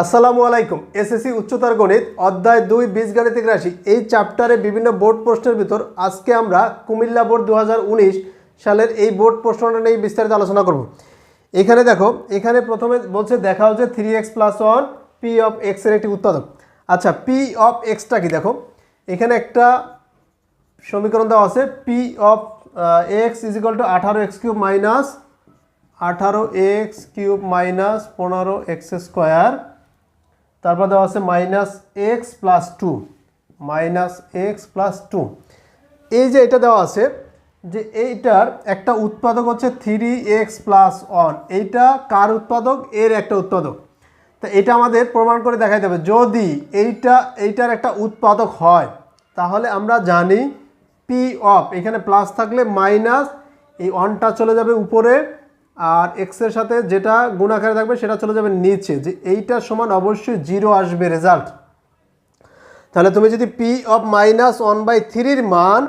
আসসালামু আলাইকুম। এসএসসি উচ্চতর গণিত অধ্যায় দুই বীজগাণিতিক রাশি। এই চ্যাপ্টারে বিভিন্ন বোর্ড প্রশ্নের ভিতর আজকে আমরা কুমিল্লা বোর্ড দু হাজার উনিশ সালের এই বোর্ড প্রশ্নটা নিয়ে বিস্তারিত আলোচনা করব। এখানে দেখো, এখানে প্রথমে বলছে দেখা হচ্ছে three X plus one P of এক্সের একটি উৎপাদক। আচ্ছা পি অফ এক্সটা কি দেখো? এখানে একটা সমীকরণ দেওয়া আছে P of X is equal to আঠারো এক্স কিউব মাইনাস আঠারো এক্স কিউব মাইনাস পনেরো এক্স স্কোয়ার তারপর দেওয়া আছে minus X plus two minus X plus two এই যে এটা দেওয়া আছে যে এইটার একটা উৎপাদক হচ্ছে থ্রি এক্স প্লাস ওয়ান এইটা কার উৎপাদক? এর একটা উৎপাদক। তা এটা আমাদের প্রমাণ করে দেখাইতে হবে। যদি এইটা, এইটার একটা উৎপাদক হয়, তাহলে আমরা জানি পি অফ এখানে প্লাস থাকলে মাইনাস এই ওয়ানটা চলে যাবে উপরে। আর এক্সের সাথে যেটা গুণাকারে থাকবে সেটা চলে যাবে নিচে, যে এইটার সমান অবশ্যই জিরো আসবে রেজাল্ট তাহলে তুমি যদি P of minus one by থ্রির মান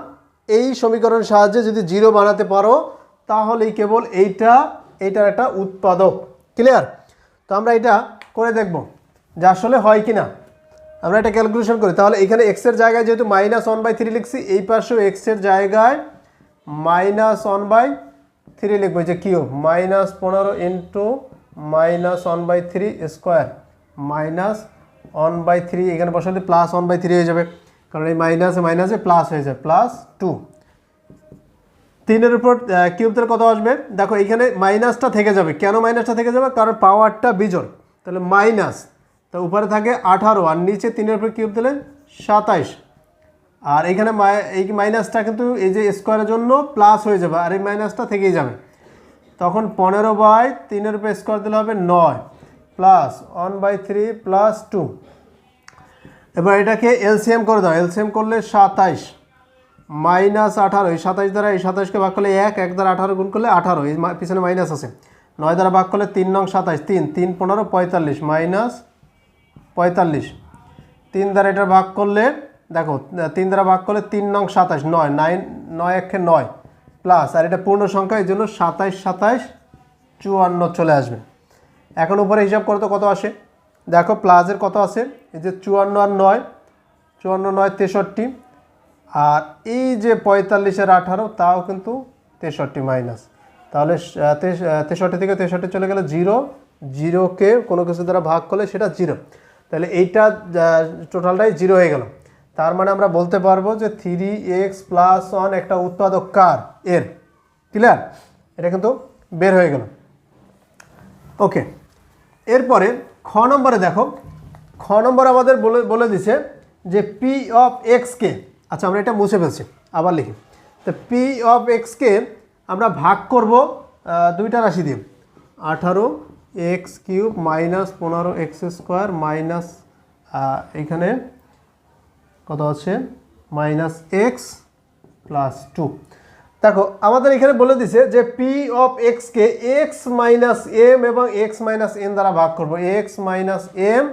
এই সমীকরণের সাহায্যে যদি জিরো বানাতে পারো, তাহলেই কেবল এইটা, এইটার একটা উৎপাদক। ক্লিয়ার তো আমরা এটা করে দেখব যে আসলে হয় কি না আমরা এটা ক্যালকুলেশন করি। তাহলে এখানে এক্সের জায়গায় যেহেতু মাইনাস ওয়ান বাই থ্রি লিখছি, এই পাশেও এক্সের জায়গায় মাইনাস ওয়ান বাই থ্রি লিখব যে কিউ মাইনাস পনেরো into minus one by three square minus one by three এখানে বসালে প্লাস ওয়ান বাই থ্রি হয়ে যাবে। কারণ এই মাইনাসে মাইনাসে প্লাস হয়ে যায় প্লাস টু তিনের উপর কিউব দিলে কত আসবে? দেখো এইখানে মাইনাসটা থেকে যাবে। কেন মাইনাসটা থেকে যাবে? কারণ পাওয়ারটা বিজোড়। তাহলে মাইনাস তো উপরে থাকে আঠারো, আর নিচে তিনের উপর কিউব দিলে সাতাইশ। আর এখানে এই মাইনাসটা কিন্তু এই যে স্কোয়ারের জন্য প্লাস হয়ে যাবে আর এই মাইনাসটা থেকেই যাবে। তখন পনেরো বাই তিনের উপর স্কোয়ার দিলে হবে নয় plus one by three plus two এবার এটাকে এলসিএম করে দাও। এলসিএম করলে সাতাইশ। মাইনাস আঠারো। এই সাতাইশ দ্বারা এই সাতাইশকে ভাগ করলে এক এক দ্বারা আঠারো গুণ করলে আঠারো। এই পিছনে মাইনাস আছে। নয় দ্বারা ভাগ করলে তিন নং সাতাইশ। তিন তিন পনেরো পঁয়তাল্লিশ। মাইনাস পঁয়তাল্লিশ। তিন দ্বারা এটা ভাগ করলে দেখো, তিন দ্বারা ভাগ করলে তিন নং সাতাইশ নয় নাইন নয় একে নয় প্লাস আর এটা পূর্ণ সংখ্যা, এই জন্য সাতাইশ সাতাইশ চুয়ান্ন চলে আসবে। এখন উপরে হিসাব করতে কত আসে? দেখো প্লাসের কত আছে? এই যে চুয়ান্ন আর নয়, চুয়ান্ন, নয়, তেষট্টি, আর এই যে পঁয়তাল্লিশ পঁয়তাল্লিশের আঠারো, তাও কিন্তু তেষট্টি মাইনাস তাহলে তেষট্টি থেকে তেষট্টি চলে গেলে জিরো জিরোকে কোনো কিছু দ্বারা ভাগ করলে সেটা জিরো তাহলে এইটা টোটালটাই জিরো হয়ে গেল। তার মানে আমরা বলতে পারব যে থ্রি এক্স প্লাস ওয়ান একটা উৎপাদক কার? এর। ক্লিয়ার এটা কিন্তু বের হয়ে গেল। ওকে এরপরে খ নম্বরে দেখো। খ নম্বর আমাদের বলে বলে দিছে যে পি অফ এক্সকে আচ্ছা আমরা এটা মুছে ফেলছি, আবার লিখি। তো পি অফ এক্সকে আমরা ভাগ করব দুইটা রাশি দিয়ে। আঠারো এক্স কিউব মাইনাস পনেরো এক্স স্কোয়ার মাইনাস এখানে কত আছে? Minus X plus two. দেখো, আমাদের এখানে বলে দিছে যে পি অফ এক্সকে এক্স মাইনাস এম এবং এক্স মাইনাস এন দ্বারা ভাগ করব। এক্স মাইনাস এম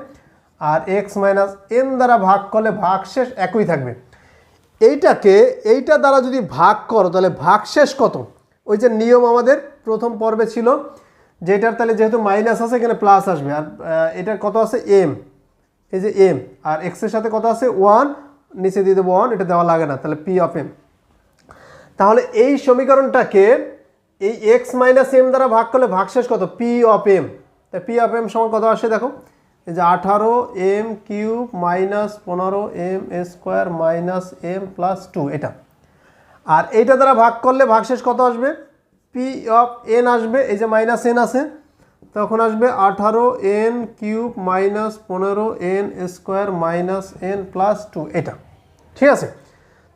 আর এক্স মাইনাস এন দ্বারা ভাগ করলে ভাগশেষ একই থাকবে। এইটাকে, এইটা দ্বারা যদি ভাগ করো, তাহলে ভাগশেষ কত? ওই যে নিয়ম আমাদের প্রথম পর্বে ছিল, যেটার তাহলে যেহেতু মাইনাস আছে, এখানে প্লাস আসবে। আর এটার কত আছে? এম এই যে এম আর এক্সের সাথে কত আছে? ওয়ান নিচে দিয়ে দেবো ওয়ান এটা দেওয়া লাগে না, তাহলে পি অফ এম তাহলে এই সমীকরণটাকে এই এক্স মাইনাস এম দ্বারা ভাগ করলে ভাগশেষ কত? পি অফ এম তা পি অফ এম সমান কত আসে দেখো? এই যে আঠারো এম কিউব মাইনাস পনেরো M square minus M plus two এটা। আর এইটা দ্বারা ভাগ করলে ভাগশেষ কত আসবে? পি অফ এন আসবে, এই যে মাইনাস এন আছে। তখন আসবে আঠারো এন কিউব মাইনাস পনেরো N square minus N plus two, এটা। ঠিক আছে?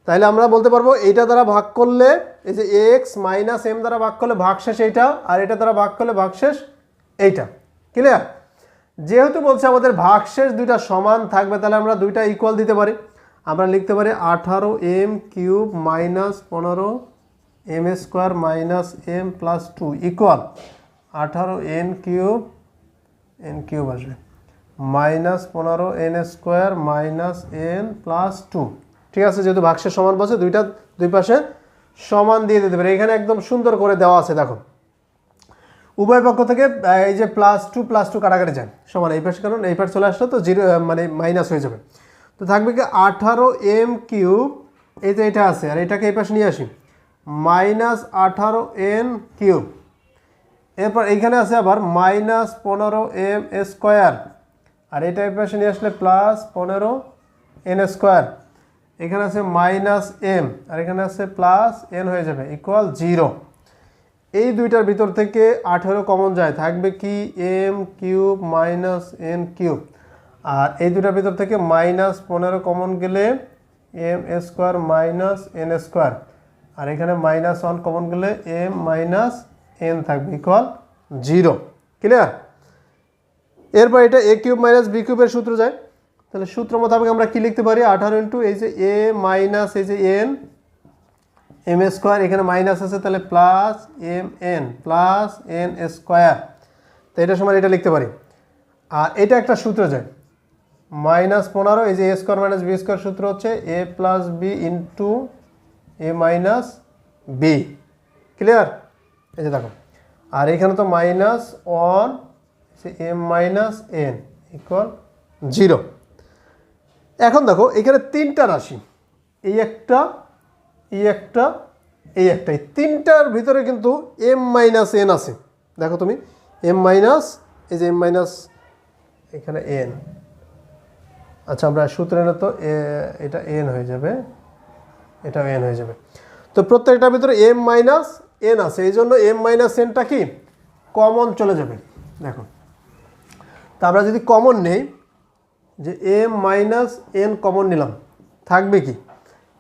তাহলে আমরা বলতে পারব এইটা দ্বারা ভাগ করলে এই যে এক্স মাইনাস এম দ্বারা ভাগ করলে ভাগশেষ এইটা, আর এটা দ্বারা ভাগ করলে ভাগশেষ এইটা। ক্লিয়ার যেহেতু বলছে আমাদের ভাগশেষ দুইটা সমান থাকবে, তাহলে আমরা দুইটা ইকুয়াল দিতে পারি। আমরা লিখতে পারি আঠারো এম কিউব মাইনাস পনেরো M square minus M plus two equal আঠারো এন কিউব এন কিউব আসবে। মাইনাস পনেরো N square minus N plus two. ঠিক আছে, যেহেতু ভাগশেষ সমান বলছে, দুইটা দুই পাশে সমান দিয়ে দিতে পারে। এখানে একদম সুন্দর করে দেওয়া আছে, দেখো। উভয় পক্ষ থেকে এই যে প্লাস টু প্লাস টু কাটাকাটি যায়। সমান এই পাশে কারণ, এই পাশ চলে আসলো তো জিরো মানে মাইনাস হয়ে যাবে। তো থাকবে কি আঠারো এম কিউব, এই যে এটা আছে, আর এটাকে এই পাশে নিয়ে আসি। মাইনাস আঠারো এন কিউব। এরপর এইখানে আছে আবার মাইনাস পনেরো এম স্কোয়ার। আর এটা এই পাশে নিয়ে আসলে প্লাস পনেরো এন স্কোয়ার। এখানে আছে মাইনাস এম, আর এখানে আছে প্লাস এন হয়ে যাবে ইকুয়াল জিরো এই দুইটার ভিতর থেকে আঠেরো কমন যায়, থাকবে কি M cube minus N cube. আর এই দুটার ভিতর থেকে মাইনাস পনেরো কমন গেলে M square minus N square. আর এখানে মাইনাস ওয়ান কমন গেলে এম মাইনাস এন থাকবে ইকুয়াল জিরো ক্লিয়ার এরপর এটা এ কিউব মাইনাস বি কিউবের সূত্র যায়। তাহলে সূত্র মোতাবেক আমরা কি লিখতে পারি? আঠারো ইন্টু এই যে এ মাইনাস এই যে এন এম স্কোয়ার এখানে মাইনাস আছে, তাহলে plus M N plus N square তো এটা সময় এটা লিখতে পারি। আর এটা একটা সূত্র যায়। মাইনাস পনেরো, এই যে A square minus B square সূত্র হচ্ছে A plus B into A minus B clear এই যে দেখো। আর এখানে তো মাইনাস ওয়ান সে M minus N equal zero এখন দেখো, এখানে তিনটা রাশি। এই একটা এই একটা এই একটা। এই তিনটার ভিতরে কিন্তু এম মাইনাস এন আছে। দেখো তুমি এম মাইনাস এই যে এম মাইনাস এখানে এন আচ্ছা আমরা সূত্রে তো এটা এন হয়ে যাবে এটা এন হয়ে যাবে। তো প্রত্যেকটার ভিতরে এম মাইনাস এন আছে, এই জন্য এম মাইনাস এনটা কি? কমন চলে যাবে। দেখো, তা আমরা যদি কমন নেই, যে এম মাইনাস এন কমন নিলাম, থাকবে কি?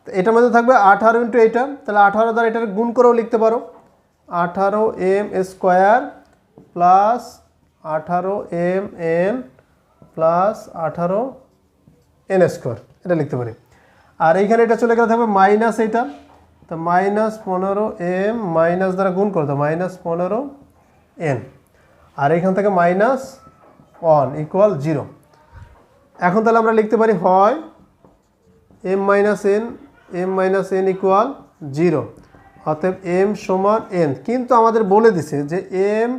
এটার মধ্যে থাকবে আঠারো ইন্টু এইটা তাহলে আঠারো দ্বারা এটার গুণ করেও লিখতে পারো। আঠারো এম স্কোয়ার প্লাস আঠারো এম এন প্লাস আঠারো এন স্কোয়ার এটা লিখতে পারি। আর এইখানে এটা চলে গেলে থাকবে মাইনাস এইটা তো মাইনাস পনেরো এম মাইনাস দ্বারা গুণ করতে মাইনাস পনেরো এন আর এইখান থেকে মাইনাস ওয়ান ইকুয়াল জিরো এখন তাহলে আমরা লিখতে পারি হয় M minus N M minus N equal zero অতএব এম সমান এন কিন্তু আমাদের বলে দিছে যে M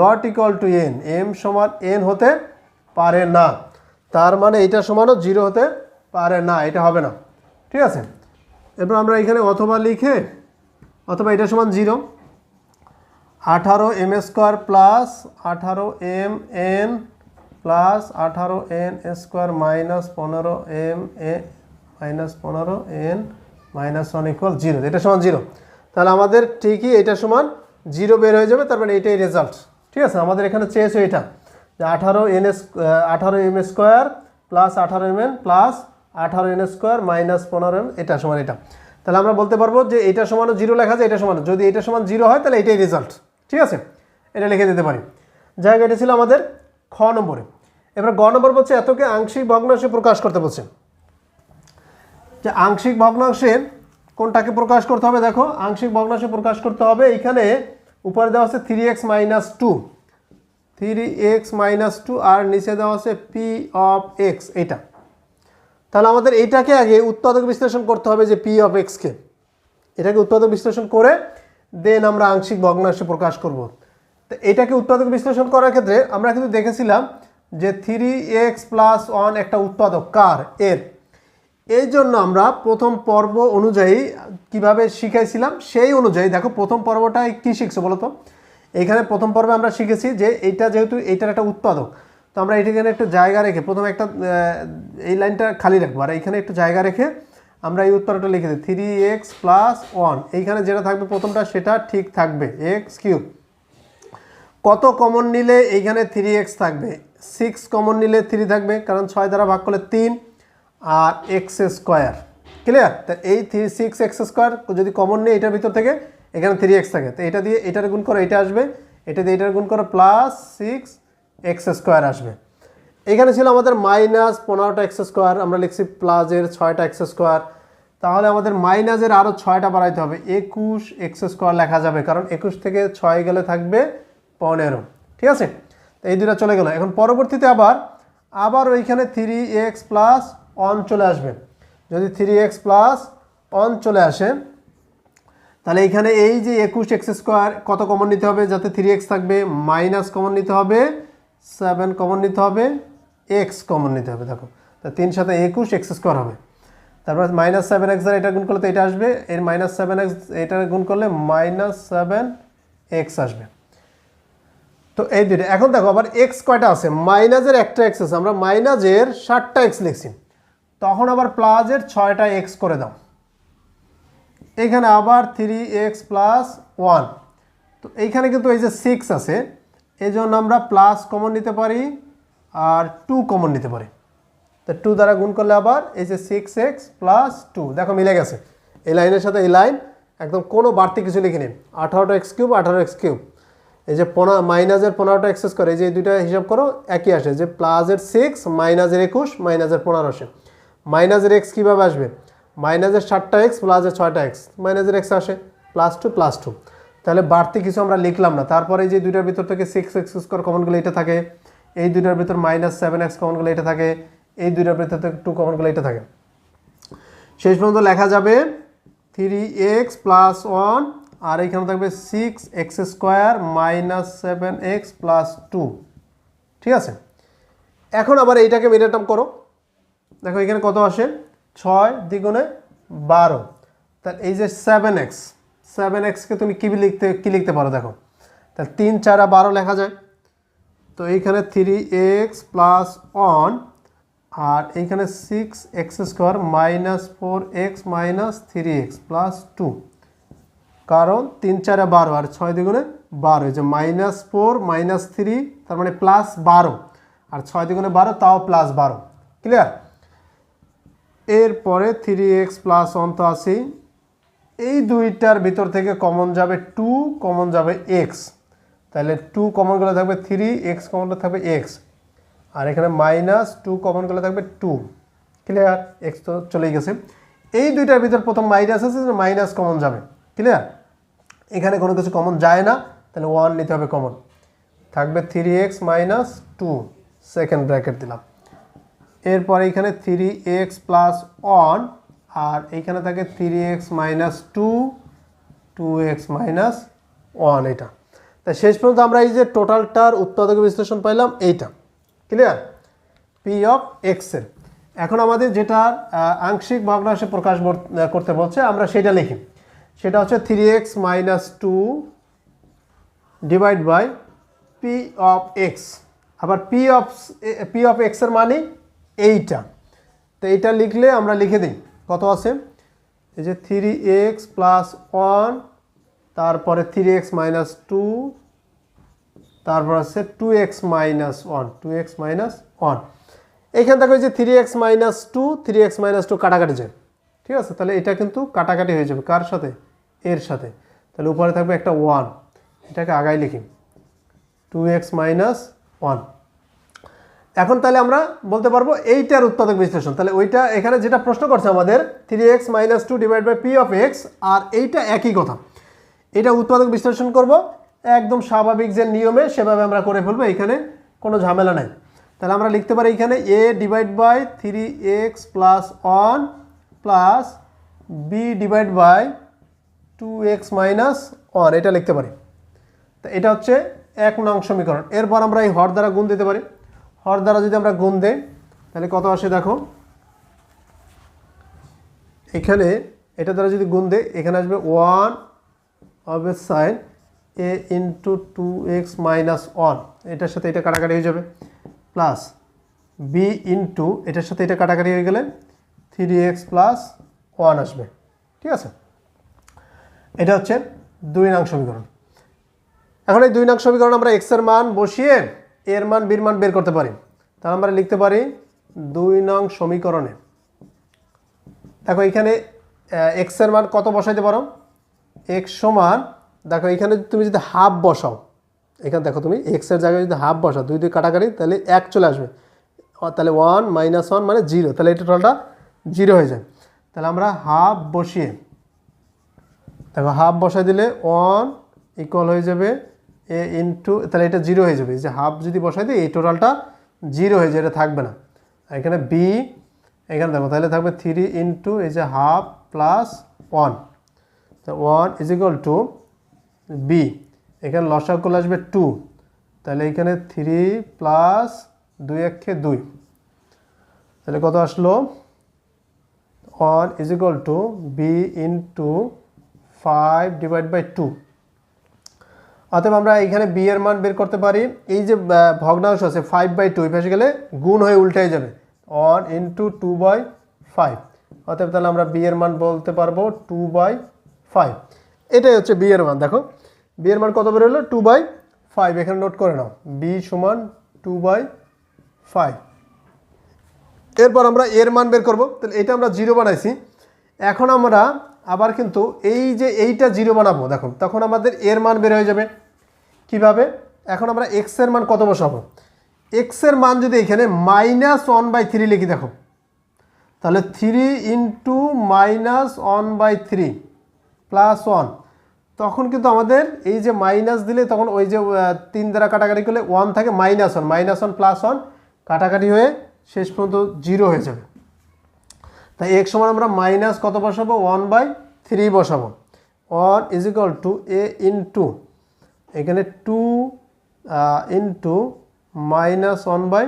not equal to N M সমান এন হতে পারে না। তার মানে এটা সমানও জিরো হতে পারে না, এটা হবে না। ঠিক আছে? এরপর আমরা এখানে অথবা লিখে, অথবা এটা সমান জিরো। আঠারো এম স্কোয়ার প্লাস আঠারো এম এন প্লাস আঠারো এন স্কোয়ার মাইনাস পনেরো এম এ মাইনাস পনেরো N minus one equal zero এটা সমান জিরো তাহলে আমাদের ঠিকই এটা সমান জিরো বের হয়ে যাবে তার মানে এটাই রেজাল্ট ঠিক আছে? আমাদের এখানে চেয়েছে এটা। যে আঠারো এন এস আঠারো এম স্কোয়ার প্লাস আঠারো এম এন প্লাস আঠারো এন স্কোয়ার মাইনাস পনেরো এম এটা সমান এটা। তাহলে আমরা বলতে পারব যে এটা সমানও জিরো লেখা যায় এটা সমান। যদি এটা সমান জিরো হয়, তাহলে এটাই রেজাল্ট ঠিক আছে? এটা লিখে দিতে পারি। যাই হোক এটা ছিল আমাদের খ নম্বরে। এবার গ নম্বর বলছে, এতকে আংশিক ভগ্নাংশে প্রকাশ করতে বলছে। যে আংশিক ভগ্নাংশের কোনটাকে প্রকাশ করতে হবে? দেখো, আংশিক ভগ্নাংশে প্রকাশ করতে হবে এখানে উপরে দেওয়া আছে three X minus two three X minus two আর নিচে দেওয়া আছে পি অফ এক্স এইটা তাহলে আমাদের এইটাকে আগে উৎপাদক বিশ্লেষণ করতে হবে যে পি অফ এক্সকে এটাকে উৎপাদক বিশ্লেষণ করে দেন আমরা আংশিক ভগ্নাংশে প্রকাশ করব। তো এটাকে উৎপাদক বিশ্লেষণ করার ক্ষেত্রে আমরা কিন্তু দেখেছিলাম যে থ্রি এক্স প্লাস ওয়ান একটা উৎপাদক কার? এর। এই জন্য আমরা প্রথম পর্ব অনুযায়ী কীভাবে শিখাইছিলাম, সেই অনুযায়ী দেখো প্রথম পর্বটায় কী শিখছো বলো তো? এখানে প্রথম পর্বে আমরা শিখেছি যে এইটা যেহেতু, এইটার একটা উৎপাদক। তো আমরা এখানে একটু জায়গা রেখে, প্রথমে একটা এই লাইনটা খালি রাখব। আর এইখানে একটু জায়গা রেখে আমরা এই উত্তরটা লিখে দিই। থ্রি এক্স প্লাস ওয়ান এইখানে যেটা থাকবে প্রথমটা, সেটা ঠিক থাকবে। এক্স কিউব কত কমন নিলে এইখানে থ্রি এক্স থাকবে? সিক্স কমন নিলে থ্রি থাকবে, কারণ ছয় দ্বারা ভাগ করলে তিন, আর এক্স স্কোয়ার ক্লিয়ার তা এই থ্রি সিক্স এক্স স্কোয়ার যদি কমন নিই, এটার ভিতর থেকে এখানে থ্রি এক্স থাকে। তো এটা দিয়ে এটার গুণ করো এটা আসবে, এটা দিয়ে এটার গুণ করো প্লাস সিক্স এক্স স্কোয়ার আসবে। এখানে ছিল আমাদের মাইনাস পনেরোটা এক্স স্কোয়ার, আমরা লিখছি প্লাসের ছয়টা এক্স স্কোয়ার। তাহলে আমাদের মাইনাসের আরও ছয়টা বাড়াইতে হবে। একুশ এক্স স্কোয়ার লেখা যাবে, কারণ একুশ থেকে ছয় গেলে থাকবে পনেরো। ঠিক আছে? তো এই দুটা চলে গেল। এখন পরবর্তীতে আবার আবার ওইখানে থ্রি এক্স প্লাস অন চলে আসবে। যদি থ্রি এক্স প্লাস অন চলে আসে, তাহলে এখানে এই যে একুশ এক্স স্কোয়ার কত কমন নিতে হবে? যাতে থ্রি এক্স থাকবে মাইনাস কমন নিতে হবে। সেভেন কমন নিতে হবে, এক্স কমন নিতে হবে, দেখো। তা তিন সাথে একুশ, এক্স স্কোয়ার হবে। তারপর মাইনাস সেভেন এক্স দ্বারা এটা গুণ করলে তো এটা আসবে, এর মাইনাস সেভেন এক্স এটা গুণ করলে মাইনাস সেভেন এক্স আসবে। তো এই দুইটা, এখন দেখো আবার এক্স কয়টা আছে? মাইনাসের একটা এক্স আছে, আমরা মাইনাসের ষাটটা এক্স লিখছি। তখন আবার প্লাসের ছয়টা এক্স করে দাও। এখানে আবার থ্রি এক্স প্লাস ওয়ান তো এইখানে কিন্তু এই যে সিক্স আছে এই জন্য আমরা প্লাস কমন নিতে পারি আর টু কমন নিতে পারি। তো টু দ্বারা গুণ করলে আবার এই যে সিক্স এক্স প্লাস টু দেখো মিলে গেছে। এই লাইনের সাথে এই লাইন, একদম কোনো বাড়তি কিছু লিখে নিন। আঠারোটা এক্স কিউব আঠারো এক্স কিউব এই যে পনেরো মাইনাসের পনেরোটা এক্সেস করে এই যে এই দুইটা হিসাব করো, একই আসে। যে প্লাসের সিক্স মাইনাসের একুশ মাইনাসের পনেরো আসে। মাইনাসের এক্স কীভাবে আসবে? মাইনাসের ষাটটা এক্স প্লাসের ছয়টা এক্স মাইনাসের এক্স আসে। প্লাস টু প্লাস টু তাহলে বাড়তি কিছু আমরা লিখলাম না। তারপরে যে দুইটার ভিতর থেকে সিক্স এক্স স্কোয়ার কমনগুলো এটা থাকে, এই দুইটার ভিতর মাইনাস সেভেন এক্স কমনগুলো এটা থাকে, এই দুইটার ভিতর থেকে টু কমনগুলো এটা থাকে। শেষ পর্যন্ত লেখা যাবে থ্রি এক্স প্লাস ওয়ান আর এখানে থাকবে six X square minus seven X plus two ঠিক আছে? এখন আবার এইটাকে মিডিয়াটাম করো। দেখো এখানে কত আসে? ছয় দ্বিগুণে বারো। তাহলে এই যে সেভেন এক্স সেভেন এক্সকে তুমি কী লিখতে কী লিখতে পারো দেখো। তাহলে তিন, চারা বারো লেখা যায়। তো এইখানে থ্রি এক্স প্লাস ওয়ান আর এইখানে six X square minus four X minus three X plus two কারণ তিন, চারে বারো আর ছয় দ্বিগুণে বারো যে মাইনাস ফোর মাইনাস থ্রি তার মানে প্লাস বারো। আর ছয় দ্বিগুণে বারো, তাও প্লাস বারো। ক্লিয়ার এরপরে থ্রি এক্স প্লাস ওয়ান তো আছেই। এই দুইটার ভিতর থেকে কমন যাবে টু কমন যাবে এক্স তাহলে টু কমন গেলে থাকবে থ্রি এক্স কমন গেলে থাকবে এক্স আর এখানে মাইনাস টু কমন গেলে থাকবে টু ক্লিয়ার এক্স তো চলেই গেছে। এই দুইটার ভিতর প্রথম মাইনাস আছে মাইনাস কমন যাবে। ক্লিয়ার এখানে কোনো কিছু কমন যায় না, তাহলে ওয়ান নিতে হবে কমন থাকবে three X minus two second bracket দিলাম। এরপরে এখানে থ্রি এক্স প্লাস ওয়ান আর এইখানে থাকে three X minus two two X minus one এটা। তা শেষ পর্যন্ত আমরা এই যে টোটালটার উৎপাদক বিশ্লেষণ পাইলাম এইটা। ক্লিয়ার পি অফ এক্সের এখন আমাদের যেটা আংশিক ভগ্নাংশে প্রকাশ করতে বলছে, আমরা সেটা লিখি। সেটা হচ্ছে three X minus two divide by P of X আবার পি অফ পি অফ এক্সের মানে এইটা। তো এইটা লিখলে আমরা লিখে দিই। কত আছে? এই যে থ্রি এক্স প্লাস ওয়ান তারপরে থ্রি এক্স মাইনাস টু তারপর আছে two X minus one two X minus one এইখান থেকে যে three X minus two three X minus two কাটাকাটি যায়। ঠিক আছে? তাহলে এটা কিন্তু কাটাকাটি হয়ে যাবে। কার সাথে? এর সাথে। তাহলে উপরে থাকবে একটা ওয়ান এটাকে আগাই লিখি। টু এক্স মাইনাস ওয়ান এখন তাহলে আমরা বলতে পারব এইটার উৎপাদক বিশ্লেষণ। তাহলে ওইটা এখানে যেটা প্রশ্ন করছে আমাদের three X minus two divide by P of X আর এইটা একই কথা। এটা উৎপাদক বিশ্লেষণ করব, একদম স্বাভাবিক যে নিয়মে সেভাবে আমরা করে ফেলব এখানে কোনো ঝামেলা নাই। তাহলে আমরা লিখতে পারি এখানে A divide by three X plus one plus B divide by two X minus one এটা লিখতে পারি। তো এটা হচ্ছে এক নং সমীকরণ। এরপর আমরা এই হর দ্বারা গুণ দিতে পারি। হর দ্বারা যদি আমরা গুণ দেই, তাহলে কত আসে দেখো? এখানে এটা দ্বারা যদি গুণ দেই, এখানে আসবে ওয়ান হবে sign A into two X minus one এটার সাথে এটা কাটাকাটি হয়ে যাবে। প্লাস বি ইন্টু এটার সাথে এটা কাটাকাটি হয়ে গেলে থ্রি এক্স প্লাস ওয়ান আসবে। ঠিক আছে? এটা হচ্ছে দুই নং সমীকরণ। এখন এই দুই নং সমীকরণ আমরা এক্সের মান বসিয়ে এর মান, বির মান বের করতে পারি। তাহলে আমরা লিখতে পারি দুই নং সমীকরণে। দেখো এখানে এক্সের মান কত বসাইতে পারো? এক্স সমান, দেখো এখানে তুমি যদি হাফ বসাও, এখানে দেখো তুমি এক্সের জায়গায় যদি হাফ বসাও, দুই দুই কাটাকাটি, তাহলে এক চলে আসবে। তাহলে ওয়ান মাইনাস ওয়ান মানে জিরো তাহলে এই টোটালটা জিরো হয়ে যায়। তাহলে আমরা হাফ বসিয়ে, দেখো হাফ বসাই দিলে ওয়ান ইকুয়াল হয়ে যাবে এ ইন্টু তাহলে এটা জিরো হয়ে যাবে। যে হাফ যদি বসাই দিই, এই টোটালটা জিরো হয়ে যায়, এটা থাকবে না। এখানে বি এখানে দেখো, তাহলে থাকবে থ্রি ইন্টু এই যে হাফ প্লাস ওয়ান তো one is equal to B এখানে লসাগুলো আসবে টু তাহলে এখানে থ্রি প্লাস দুই একে দুই। তাহলে কত আসলো? One is equal to B into five divide by two অতএব আমরা এখানে বি এর মান বের করতে পারি। এই যে ভগ্নাংশ আছে ফাইভ বাই টু পাশে গেলে গুণ হয়ে উল্টে যাবে। One into two by five অতএব তাহলে আমরা বি এর মান বলতে পারব টু বাই ফাইভ এটাই হচ্ছে বি এর মান, দেখো। বি এর মান কত বের হলো? টু বাই ফাইভ এখানে নোট করে নাও। বি সমান টু বাই ফাইভ এরপর আমরা এর মান বের করব। তাহলে এটা আমরা জিরো বানাইছি। এখন আমরা আবার কিন্তু এই যে, এইটা জিরো বানাবো, দেখো, তখন আমাদের এর মান বের হয়ে যাবে। কীভাবে? এখন আমরা এক্সের মান কত বসাবো? এক্সের মান যদি এখানে মাইনাস ওয়ান বাই থ্রি লিখি দেখো। তাহলে three into minus one by three plus one তখন কিন্তু আমাদের এই যে মাইনাস দিলে তখন ওই যে তিন দ্বারা কাটাকাটি করলে ওয়ান থাকে minus one minus one plus one কাটাকাটি হয়ে শেষ পর্যন্ত জিরো হয়ে যাবে। তাই এক সময় আমরা মাইনাস কত বসাবো? ওয়ান বাই থ্রি বসাবো। One is two A into এখানে two into minus one by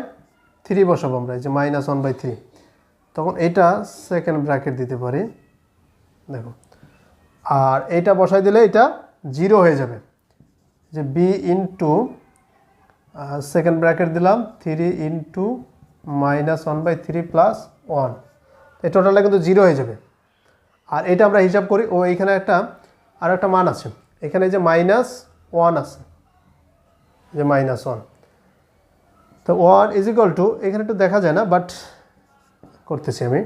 three বসাবো আমরা, এই যে মাইনাস ওয়ান বাই থ্রি তখন এটা সেকেন্ড ব্র্যাকেট দিতে পারি। দেখো, আর এইটা বসাই দিলে এটা জিরো হয়ে যাবে। যে বি ইন্টু সেকেন্ড ব্র্যাকেট দিলাম three into minus one by three plus one এই টোটালটা কিন্তু জিরো হয়ে যাবে। আর এটা আমরা হিসাব করি, ও এইখানে একটা আর একটা মান আছে। এখানে যে মাইনাস ওয়ান আছে, যে মাইনাস ওয়ান। তো ওয়ান ইজ ইকাল টু এখানে একটু দেখা যায় না বাট করতেছি আমি।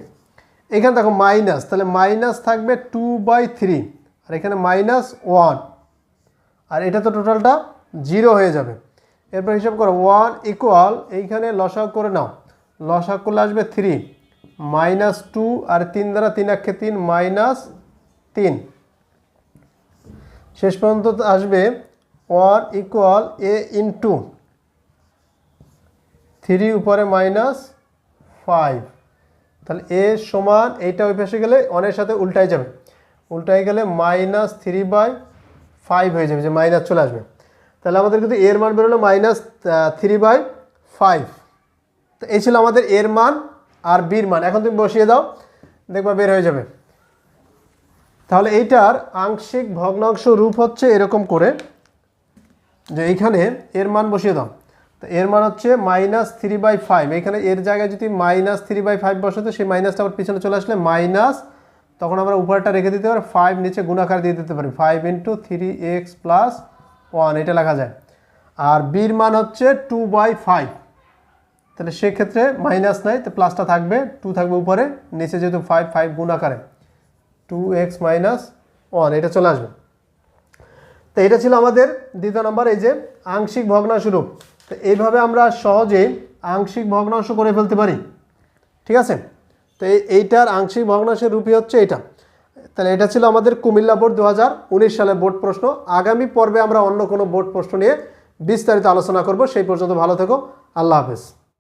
এখানে দেখো মাইনাস, তাহলে মাইনাস থাকবে টু বাই থ্রি আর এখানে মাইনাস ওয়ান। আর এটা তো টোটালটা জিরো হয়ে যাবে। এরপর হিসাব করো ওয়ান ইকুয়াল এইখানে লসাগ করে নাও। লসাগ করলে আসবে থ্রি মাইনাস টু আর তিন দ্বারা তিন একে তিন মাইনাস তিন। শেষ পর্যন্ত আসবে one equal A into three উপরে মাইনাস ফাইভ তাহলে এ সমান এইটা ওই পাশে গেলে অনের সাথে উল্টাই যাবে। উল্টাই গেলে মাইনাস থ্রি বাই ফাইভ হয়ে যাবে, যে মাইনাস চলে আসবে। তাহলে আমাদের কিন্তু এর মান বেরোলো মাইনাস থ্রি বাই ফাইভ তো এই ছিল আমাদের এর মান আর বির মান। এখন তুমি বসিয়ে দাও, দেখবা বের হয়ে যাবে। তাহলে এইটার আংশিক ভগ্নাংশ রূপ হচ্ছে এরকম করে। যে এইখানে এর মান বসিয়ে দাও। তো এর মান হচ্ছে মাইনাস থ্রি বাই ফাইভ। এখানে এর জায়গায় যদি মাইনাস থ্রি বাই ফাইভ বসাতো, সেই মাইনাসটা আবার পিছনে চলে আসলে মাইনাস, তখন আমরা উপরটা রেখে দিতে পারি, ফাইভ নিচে গুণাকার দিয়ে দিতে পারি। Five into three X plus one, এটা লেখা যায়। আর বির মান হচ্ছে টু বাই ফাইভ। তাহলে সেক্ষেত্রে মাইনাস নাই, তো প্লাসটা থাকবে, টু থাকবে উপরে, নিচে যেহেতু ফাইভ ফাইভ গুণ আকারে টু এক্স মাইনাস ওয়ান, এটা চলে আসবে। তো এটা ছিল আমাদের দ্বিতীয় নম্বর, এই যে আংশিক ভগ্নাংশ রূপ তো এইভাবে আমরা সহজে আংশিক ভগ্নাংশ করে ফেলতে পারি। ঠিক আছে? তো এইটার আংশিক ভগ্নাংশের রূপই হচ্ছে এটা। তাহলে এটা ছিল আমাদের কুমিল্লা বোর্ড দু হাজার উনিশ সালে বোর্ড প্রশ্ন। আগামী পর্বে আমরা অন্য কোনো বোর্ড প্রশ্ন নিয়ে বিস্তারিত আলোচনা করব। সেই পর্যন্ত ভালো থেকো। আল্লাহ হাফেজ।